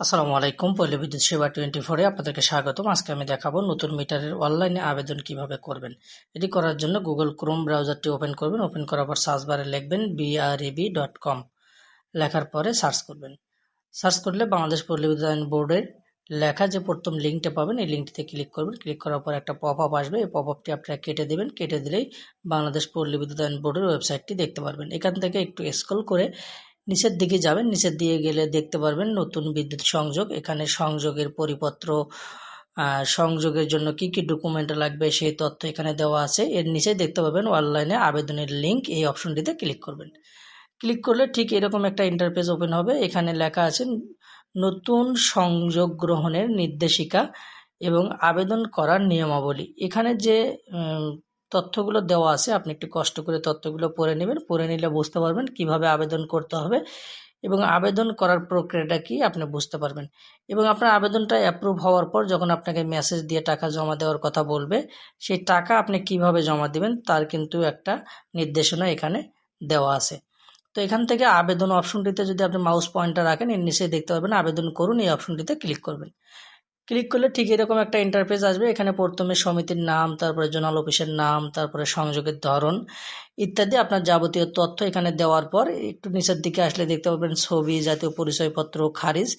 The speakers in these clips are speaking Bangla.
আসসালামু আলাইকুম, পল্লী বিদ্যুৎ সেবা টোয়েন্টি ফোরে আপনাদেরকে স্বাগতম। আজকে আমি দেখাবো নতুন মিটারের অনলাইনে আবেদন কীভাবে করবেন। এটি করার জন্য গুগল ক্রোম ব্রাউজারটি ওপেন করবেন। ওপেন করার পর সার্চ বারে লিখবেন বিআরইবি ডট কম লেখার পরে সার্চ করবেন। সার্চ করলে বাংলাদেশ পল্লী বিদ্যুৎ বোর্ডের লেখা যে প্রথম লিঙ্কটা পাবেন, এই লিঙ্কটিতে ক্লিক করবেন। ক্লিক করার পর একটা পপ আপ আসবে। এই পপ আপটি আপনারা কেটে দেবেন। কেটে দিলেই বাংলাদেশ পল্লী বিদ্যুৎ বোর্ডের ওয়েবসাইটটি দেখতে পারবেন। এখান থেকে একটু স্ক্রল করে নিচের দিকে যাবেন, নিচের দিকে গেলে দেখতে পারবেন নতুন বিদ্যুৎ সংযোগ। এখানে সংযোগের পরিপত্র সংযোগের জন্য কি কি ডকুমেন্ট লাগবে সেই তথ্য এখানে দেওয়া আছে। এর নিচে দেখতে পাবেন অনলাইনে আবেদনের লিঙ্ক এই অপশনটিতে ক্লিক করবেন। ক্লিক করলে ঠিক এরকম একটা ইন্টারপেজ ওপেন হবে। এখানে লেখা আছে, নতুন সংযোগ গ্রহণের নির্দেশিকা এবং আবেদন করার নিয়মাবলী। এখানে যে তথ্যগুলো দেওয়া আছে, আপনি একটু কষ্ট করে তথ্যগুলো পড়ে নেবেন। পড়ে নিলে বুঝতে পারবেন কীভাবে আবেদন করতে হবে এবং আবেদন করার প্রক্রিয়াটা কি আপনি বুঝতে পারবেন। এবং আপনার আবেদনটা অ্যাপ্রুভ হওয়ার পর যখন আপনাকে মেসেজ দিয়ে টাকা জমা দেওয়ার কথা বলবে, সেই টাকা আপনি কীভাবে জমা দিবেন তার কিন্তু একটা নির্দেশনা এখানে দেওয়া আছে। তো এখান থেকে আবেদন অপশনটিতে যদি আপনি মাউস পয়েন্টটা রাখেন, এর নিচে দেখতে পাবেন আবেদন করুন, এই অপশনটিতে ক্লিক করবেন। ক্লিক করলে ঠিক এরকম একটা ইন্টারফেস আসবে। এখানে প্রথমে সমিতির নাম, তারপরে জোনাল অফিসের নাম, তারপরে সংযোগের ধরন ইত্যাদি আপনার যাবতীয় তথ্য এখানে দেওয়ার পর একটু নিচের দিকে আসলে দেখতে পাবেন ছবি, জাতীয় পরিচয়পত্র, খারিজ।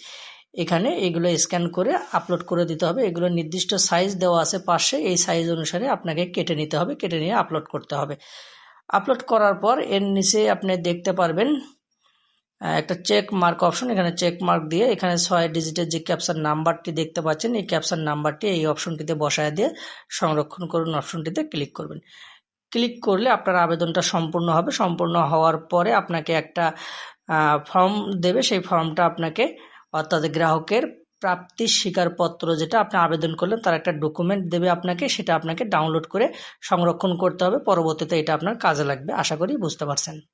এখানে এগুলো স্ক্যান করে আপলোড করে দিতে হবে। এগুলো নির্দিষ্ট সাইজ দেওয়া আছে পাশে। এই সাইজ অনুসারে আপনাকে কেটে নিতে হবে, কেটে নিয়ে আপলোড করতে হবে। আপলোড করার পর এর নিচে আপনি দেখতে পারবেন একটা চেক মার্ক অপশন এখানে চেক মার্ক দিয়ে এখানে ছয় ডিজিটের যে ক্যাপচার নাম্বারটি দেখতে পাচ্ছেন, এই ক্যাপচার নাম্বারটি এই অপশনটিতে বসায় দিয়ে সংরক্ষণ করুন অপশনটিতে ক্লিক করবেন। ক্লিক করলে আপনার আবেদনটা সম্পূর্ণ হবে। সম্পূর্ণ হওয়ার পরে আপনাকে একটা ফর্ম দেবে। সেই ফর্মটা আপনাকে অর্থাৎ গ্রাহকের প্রাপ্তির স্বীকারপত্র যেটা আপনি আবেদন করলেন, তার একটা ডকুমেন্ট দেবে আপনাকে। সেটা আপনাকে ডাউনলোড করে সংরক্ষণ করতে হবে। পরবর্তীতে এটা আপনার কাজে লাগবে। আশা করি বুঝতে পারছেন।